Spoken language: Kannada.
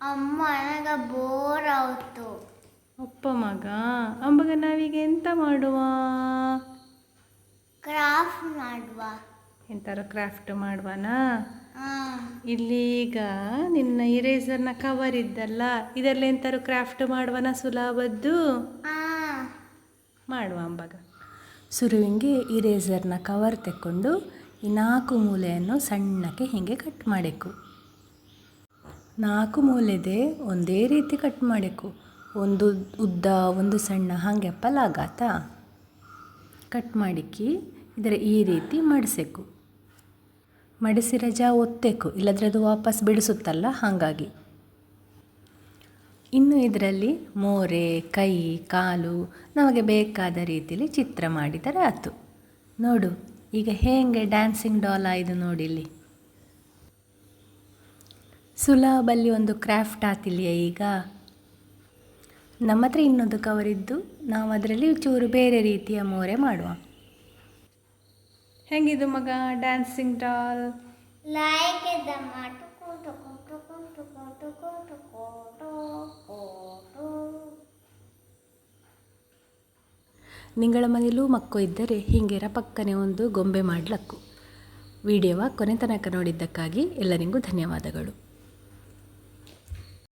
ಅಮ್ಮ ನನಗೆ ಬೋರ್ ಆಯ್ತು ಅಪ್ಪ ಮಗ ಅಮ್ಮಗ ನಾವೀಗ ಎಂತ ಮಾಡುವ? ಕ್ರಾಫ್ಟ್ ಮಾಡುವ. ಎಂತಾರು ಕ್ರಾಫ್ಟ್ ಮಾಡುವನಾ? ಇಲ್ಲೀಗ ಇಲ್ಲಿ ಈಗ ನಿನ್ನ ಇರೇಸರ್ನ ಕವರ್ ಇದ್ದಲ್ಲ ಇದರಲ್ಲಿ ಎಂತಾರು ಕ್ರಾಫ್ಟ್ ಮಾಡುವನ ಸುಲಭದ್ದು? ಮಾಡುವ ಅಂಬಗ ಸುರುವಿಂಗೆ ಇರೇಸರ್ನ ಕವರ್ ತೆಕ್ಕೊಂಡು ಈ ನಾಲ್ಕು ಮೂಲೆಯನ್ನು ಸಣ್ಣಕ್ಕೆ ಹೀಗೆ ಕಟ್ ಮಾಡಬೇಕು. ನಾಲ್ಕು ಮೂಲೆದೆ ಒಂದೇ ರೀತಿ ಕಟ್ ಮಾಡಬೇಕು ಒಂದು ಉದ್ದ, ಒಂದು ಸಣ್ಣ, ಹಾಗೆ ಲಾಗಾತ ಕಟ್ ಮಾಡಿಕ್ಕಿ ಇದರ ಈ ರೀತಿ ಮಡಿಸಬೇಕು ಮಡಿಸಿ ರಜಾ ಒತ್ತಬೇಕು ಇಲ್ಲದ್ರೆ ಅದು ವಾಪಸ್ ಬಿಡಿಸುತ್ತಲ್ಲ, ಹಾಗಾಗಿ. ಇನ್ನು ಇದರಲ್ಲಿ ಮೋರೆ, ಕೈ, ಕಾಲು ನಮಗೆ ಬೇಕಾದ ರೀತಿಯಲ್ಲಿ ಚಿತ್ರ ಮಾಡಿದರೆ ಆಯ್ತು ನೋಡು, ಈಗ ಹೇಗೆ ಡ್ಯಾನ್ಸಿಂಗ್ ಡಾಲ್ ಆಯಿತು ನೋಡಿಲ್ಲಿ. ಸುಲಭಲ್ಲಿ ಒಂದು ಕ್ರಾಫ್ಟ್ ಆತಿಲ್ಯ ಈಗ? ನಮ್ಮ ಹತ್ರ ಇನ್ನೊಂದು ಕವರ್ ಇದ್ದು ನಾವು ಅದರಲ್ಲಿ ಚೂರು ಬೇರೆ ರೀತಿಯ ಮೋರೆ ಮಾಡುವ. ಹೆಂಗಿದು ಮಗ ಡ್ಯಾನ್ಸಿಂಗ್ ಡಾಲ್ ನಿಂಗಳ ಮನೆಯಲ್ಲೂ ಮಕ್ಕಳು ಇದ್ದರೆ ಹಿಂಗೇರ ಪಕ್ಕನೆ ಒಂದು ಗೊಂಬೆ ಮಾಡ್ಲಕ್ಕು. ವಿಡಿಯೋವ ಕೊನೆ ತನಕ ನೋಡಿದ್ದಕ್ಕಾಗಿ ಎಲ್ಲರಿಗೂ ಧನ್ಯವಾದಗಳು.